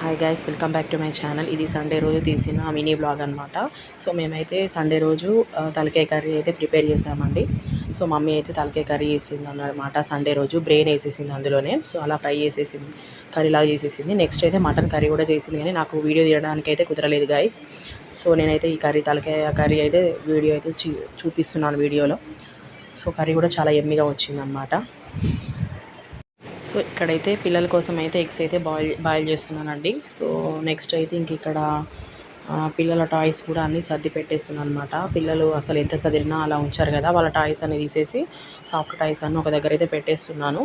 Hi guys welcome back to my channel ఇది Sunday రోజు తీసిన మినీ బ్లాగ్ అనమాట సో మేమైతే సండే రోజు తలకాయ కర్రీ అయితే ప్రిపేర్ చేసామండి. సో మమ్మీ అయితే తలకాయ కర్రీ చేసింది అన్నమాట సండే రోజు బ్రెయిన్ వేసేసింది అందులోనే. సో అలా ఫ్రై చేసేసింది కర్రీలా చేసేసింది. నెక్స్ట్ అయితే మటన్ కర్రీ కూడా చేసింది కానీ నాకు వీడియో తీయడానికి అయితే కుదరలేదు గైస్ సో నేనైతే ఈ కర్రీ తలకాయ కర్రీ అయితే వీడియో అయితే చూపిస్తున్నాను వీడియోలో. సో కర్రీ కూడా చాలా ఎమ్మిగా వచ్చిందనమాట సో ఇక్కడైతే పిల్లల కోసం అయితే ఎగ్స్ అయితే బాయిల్ బాయిల్ చేస్తున్నానండి. సో నెక్స్ట్ అయితే ఇంక ఇక్కడ పిల్లల టాయ్స్ కూడా అన్నీ సర్ది పెట్టేస్తున్నాను అనమాట పిల్లలు అసలు ఎంత సదిరినా అలా ఉంచారు కదా వాళ్ళ టాయ్స్ అన్ని తీసేసి సాఫ్ట్ టాయ్స్ అన్నీ ఒక దగ్గర అయితే పెట్టేస్తున్నాను.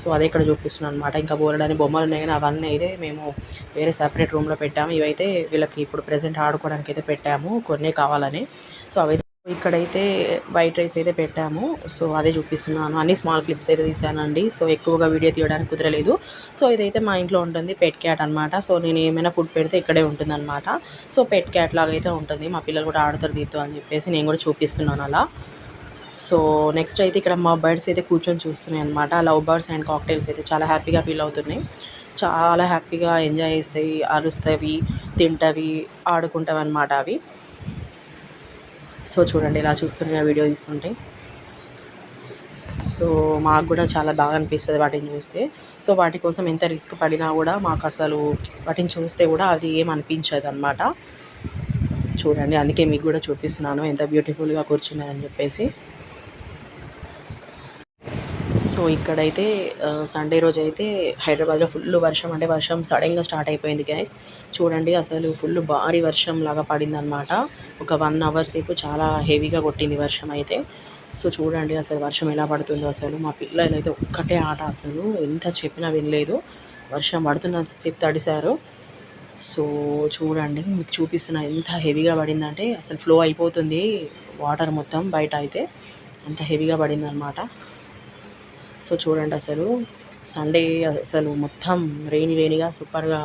సో అదే ఇక్కడ చూపిస్తున్నాను అనమాట ఇంకా బోలెడని బొమ్మలు ఉన్నాయి కానీ అవన్నీ అయితే మేము వేరే సపరేట్ రూమ్లో పెట్టాము. ఇవైతే వీళ్ళకి ఇప్పుడు ప్రజెంట్ ఆడుకోవడానికి అయితే పెట్టాము. కొన్ని కావాలని. సో అవైతే ఇక్కడైతే వైట్ రైస్ అయితే పెట్టాము. సో అదే చూపిస్తున్నాను. అన్ని స్మాల్ క్లిప్స్ అయితే తీసానండి సో ఎక్కువగా వీడియో తీయడానికి కుదరలేదు. సో ఇదైతే మా ఇంట్లో ఉంటుంది పెట్ క్యాట్ అనమాట సో నేను ఏమైనా ఫుడ్ పెడితే ఇక్కడే ఉంటుందన్నమాట. సో పెట్ క్యాట్ లాగా అయితే ఉంటుంది. మా పిల్లలు కూడా ఆడతారు దీంతో అని చెప్పేసి నేను కూడా చూపిస్తున్నాను అలా. సో నెక్స్ట్ అయితే ఇక్కడ మా బర్డ్స్ అయితే కూర్చొని చూస్తున్నాయి అనమాట లవ్ బర్డ్స్ అండ్ కాక్టైల్స్ అయితే చాలా హ్యాపీగా ఫీల్ అవుతున్నాయి. చాలా హ్యాపీగా ఎంజాయ్ చేస్తాయి అరుస్తాయి తింటవి ఆడుకుంటావి అనమాట అవి. సో చూడండి ఇలా చూస్తున్న వీడియో తీస్తుంటే. సో మాకు కూడా చాలా బాగా అనిపిస్తుంది వాటిని చూస్తే. సో వాటి కోసం ఎంత రిస్క్ పడినా కూడా మాకు అసలు వాటిని చూస్తే కూడా అది ఏం అనిపించదు అనమాట చూడండి అందుకే మీకు కూడా చూపిస్తున్నాను ఎంత బ్యూటిఫుల్గా కూర్చున్నాయని చెప్పేసి. సో ఇక్కడైతే సండే రోజు అయితే హైదరాబాద్లో ఫుల్ వర్షం. అంటే వర్షం సడన్గా స్టార్ట్ అయిపోయింది గైస్ చూడండి అసలు ఫుల్ భారీ వర్షం లాగా పడిందనమాట ఒక వన్ అవర్ సేపు చాలా హెవీగా కొట్టింది వర్షం అయితే. సో చూడండి అసలు వర్షం ఎలా పడుతుందో అసలు. మా పిల్లలు అయితే ఒక్కటే ఆట అసలు. ఎంత చెప్పినా వినలేదు. వర్షం పడుతున్నంతసేపు తడిశారు. సో చూడండి మీకు చూపిస్తున్నా ఎంత హెవీగా పడిందంటే అసలు ఫ్లో అయిపోతుంది. వాటర్ మొత్తం బయట అయితే. అంత హెవీగా పడిందనమాట సో చూడండి అసలు. సండే అసలు మొత్తం రెయినీ రేణిగా సూపర్గా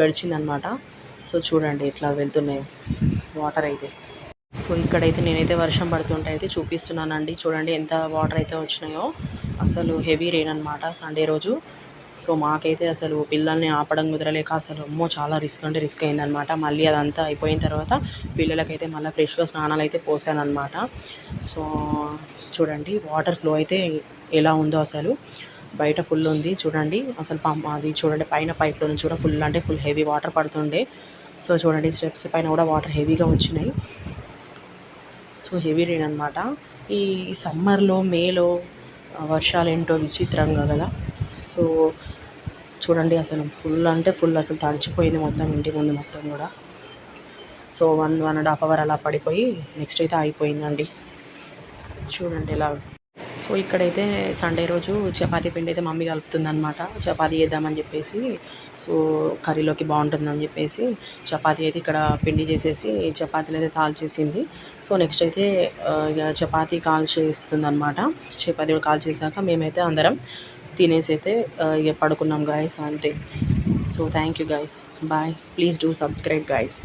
గడిచిందనమాట సో చూడండి ఇట్లా వెళ్తున్నాయి. వాటర్ అయితే. సో ఇక్కడైతే నేనైతే వర్షం పడుతుంటే అయితే చూపిస్తున్నానండి. చూడండి ఎంత వాటర్ అయితే వచ్చినాయో. అసలు హెవీ రెయిన్ అనమాట సండే రోజు. సో మాకైతే అసలు పిల్లల్ని ఆపడం కుదరలేక అసలు అమ్మో చాలా రిస్క్ అంటే రిస్క్ అయిందనమాట మళ్ళీ అదంతా అయిపోయిన తర్వాత పిల్లలకైతే మళ్ళీ ఫ్రెష్గా స్నానాలు అయితే పోసాను అనమాట సో చూడండి వాటర్ ఫ్లో అయితే ఎలా ఉందో అసలు. బయట ఫుల్ ఉంది. చూడండి. అసలు పంప్ అది చూడండి. పైన పైప్లో నుంచి కూడా ఫుల్ అంటే ఫుల్ హెవీ వాటర్ పడుతుండే. సో చూడండి. స్టెప్స్ పైన కూడా వాటర్ హెవీగా వచ్చినాయి. సో హెవీ రెయిన్ అనమాట ఈ సమ్మర్లో మేలో వర్షాలు ఏంటో విచిత్రంగా కదా. సో చూడండి అసలు ఫుల్ అంటే ఫుల్ అసలు తడిచిపోయింది మొత్తం ఇంటి ముందు మొత్తం కూడా. So one one and half hour అలా పడిపోయి నెక్స్ట్ అయితే అయిపోయిందండి చూడండి ఇలా సో ఇక్కడైతే సండే రోజు చపాతీ పిండి అయితే మమ్మీ కలుపుతుందనమాట చపాతీ చేద్దామని చెప్పేసి సో కర్రీలోకి బాగుంటుందని చెప్పేసి చపాతీ అయితే ఇక్కడ పిండి చేసేసి చపాతీలు అయితే కాల్చేసింది సో నెక్స్ట్ అయితే ఇక చపాతీ కాల్ చేస్తుందనమాట చపాతీ కూడా కాల్ చేశాక మేమైతే అందరం తినేసి అయితే ఇక పడుకున్నాం గాయస్ అంతే. So thank you guys bye please do subscribe guys